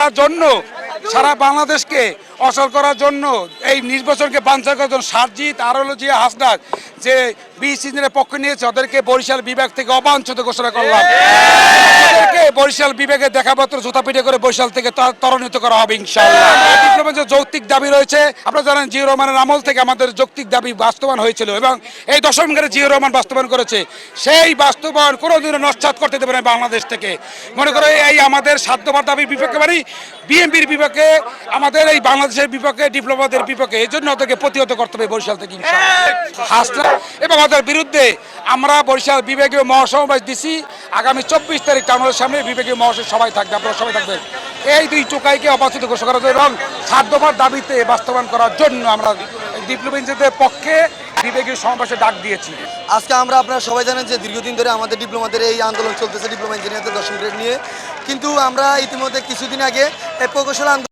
তার জন্য, সারা বাংলাদেশকে অসল করার জন্য, এই নির্বাচনকে বাঞ্ছা করার জন্য সারজিৎ আর হলো হাসনাক যে বিসিজনের পক্ষে নিয়েছে, ওদেরকে বরিশাল বিভাগ থেকে অবাঞ্ছিত ঘোষণা করলাম। বরিশাল বিভাগে দেখাপত্র জুতা পিঠে করে বরিশাল থেকে ত্বরান্বিত করা হবে যৌক্তিক দাবি রয়েছে। আপনারা জানেন জিও রহমানের আমল থেকে আমাদের যৌক্তিক দাবি বাস্তবায়ন হয়েছিল এবং এই দশমগারে জিও রহমান বাস্তবায়ন করেছে। সেই বাস্তবায়ন কোনোদিনও নস্বাত করতে দেবে না বাংলাদেশ থেকে। মনে করো, এই আমাদের সাধ্যবার দাবির বিপক্ষে মানে বিএনপির বিপক্ষে, আমাদের এই বাংলাদেশের বিপক্ষে, ডিপ্লোমাদের বিপক্ষে, এই জন্য ওদেরকে প্রতিহত করতে হবে বরিশাল থেকে। হাসনা এবং ওদের বিরুদ্ধে আমরা বরিশাল বিভাগীয় মহাসমাবেশ দিছি। আগামী চব্বিশ তারিখ টাউনের সামনে বিভাগীয় মহাসমাবেশ সবাই থাকবে, আপনারা সবাই থাকবেন। এই দুই চোকাইকে অবাচিত ঘোষণা করা এবং সাধ্যবার দাবিতে বাস্তবায়ন করার জন্য আমরা ডিপ্লোমেন্সিদের পক্ষে বিবেকীয় সমাবেশে ডাক দিয়েছি। আজকে আমরা আপনারা সবাই জানেন যে দীর্ঘদিন ধরে আমাদের ডিপ্লোমাদের এই আন্দোলন চলতেছে, ডিপ্লোমা ইঞ্জিনিয়ারদের দশম গ্রেড নিয়ে। কিন্তু আমরা ইতিমধ্যে কিছুদিন আগে প্রকৌশল আন্দোলন